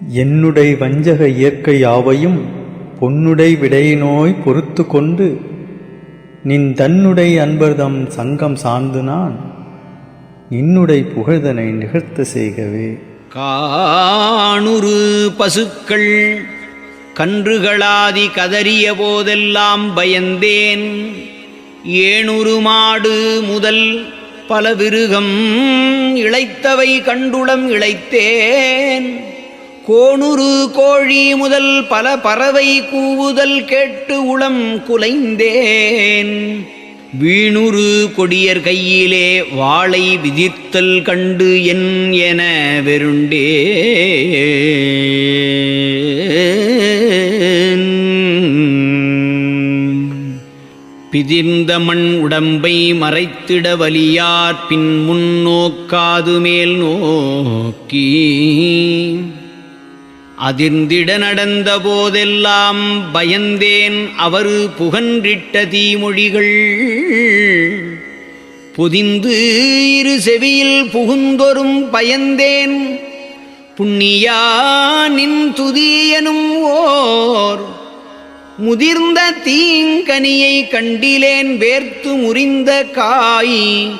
என்னுடை வஞ்சக இயற்கை யாவையும் பொன்னுடை விடையினோய் பொறுத்து கொண்டு நின் தன்னுடை அன்பர்தம் சங்கம் சார்ந்து நான் இன்னுடை புகழ்தனை நிகழ்த்த செய்கவே. காணுரு பசுக்கள் கன்றுகளாதி கதறிய போதெல்லாம் பயந்தேன். ஏணுரு மாடு முதல் பல விருகம் இளைத்தவை கண்டுளம் இளைத்தேன் கோணுரு கோழி முதல் பல பறவை கூவுதல் கேட்டு உளம் குலைந்தேன். வீணுரு கொடியர் கையிலே வாளை விதித்தல் கண்டு என் என வெருண்டே பிதிர்ந்த மண் உடம்பை மறைத்திட வலியார் பின் முன்னோக்காது மேல் நோக்கி. அதிர்ந்திட நடந்த போதெல்லாம் பயந்தேன் அவர் புகன்றிட்ட தீமொழிகள். பொதிந்து இரு செவியில் புகுந்தொரும் பயந்தேன். புண்ணியா நின் துதியனும் ஓர். முதிர்ந்த தீங்கனியை கண்டிலேன் வேர்த்து முறிந்த காய்.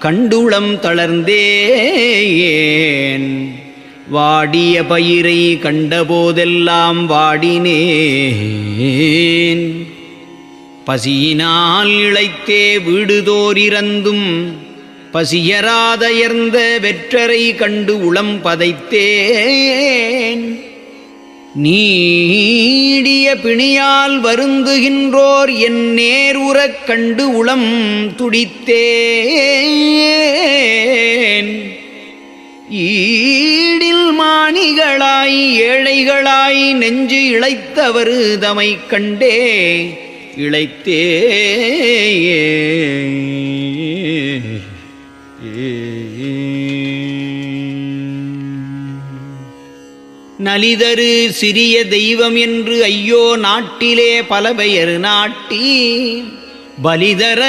கண்டுளம் தளர்ந்தேன். வாடிய பயிரை கண்டபோதெல்லாம் வாடினேன். பசியினால் இளைத்தே வீடுதோரிறந்தும் பசியராதயர்ந்த வெற்றரை கண்டு உளம் பதைத்தேன். நீடிய பிணியால் வருந்துகின்றோர் என் நேர் உறக் கண்டு உளம் துடித்தேன். ஈ மாணிகளாய் ஏழைகளாய் நெஞ்சு இளைத்தவர் தமை கண்டே இழைத்தே நலிதரு சிறிய தெய்வம் என்று ஐயோ நாட்டிலே பல பெயர் நாட்டி பலிதர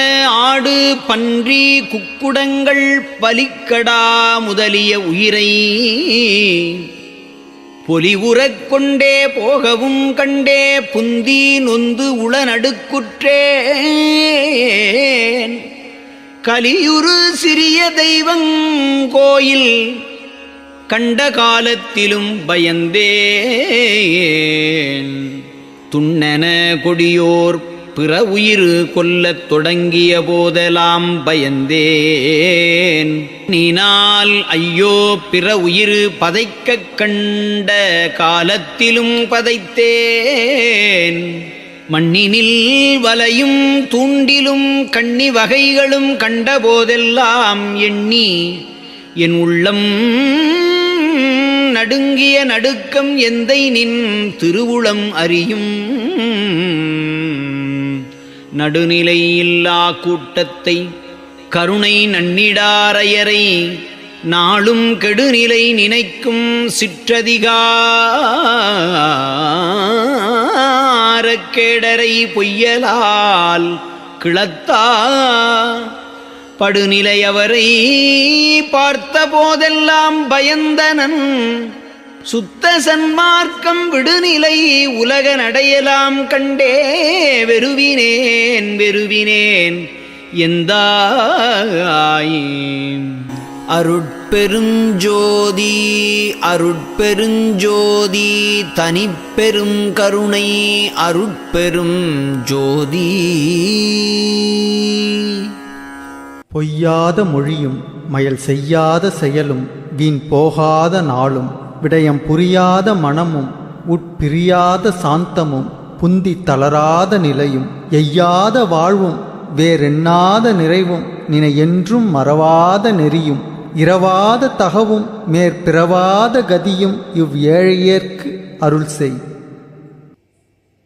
ஆடு பன்றி குக்குடங்கள் பலிக்கடா முதலிய உயிரை பொலிவுறக் கொண்டே போகவும் கண்டே புந்தி நொந்து உளநடுக்குற்றேன். கலியுறு சிறிய தெய்வங் கோயில் கண்ட காலத்திலும் பயந்தேன். துண்ணன கொடியோர் பிற உயிர் கொல்லத் தொடங்கிய போதெல்லாம் பயந்தேன். நீனால் ஐயோ பிற உயிர் பதைக்கக் கண்ட காலத்திலும் பதைத்தேன். மண்ணினில் வலையும் தூண்டிலும் கண்ணி வகைகளும் கண்டபோதெல்லாம் எண்ணி என் உள்ளம் நடுங்கிய நடுக்கம் எந்தை நின் திருவுளம் அறியும். நடுநிலையில்லா கூட்டத்தை கருணை நன்னிடாரையரை நாளும் கெடுநிலை நினைக்கும் சிற்றதிகாரக்கேடரை பொய்யலால் கிளத்தா படுநிலையவரை பார்த்த போதெல்லாம் பயந்தனன் சுத்த சன்மார்க்கம் விடுநிலை உலக நடையலாம் கண்டே வெறுவினேன் வெறுவினேன் எந்த அருட்பெருஞ்சோதி அருட்பெருஞ்சோதி தனிப்பெரும் கருணை அருட்பெரும் ஜோதி பொய்யாத மொழியும் மயல் செய்யாத செயலும் வீண் போகாத நாளும் விடயம் புரியாத மனமும் உட்பிரியாத சாந்தமும் புந்தி தளராத நிலையும் எய்யாத வாழ்வும் வேறெண்ணாத நிறைவும் நினை என்றும் மறவாத நெறியும் இரவாத தகவும் மேற்பிறவாத கதியும் இவ் ஏழையர்க்கு அருள் செய்.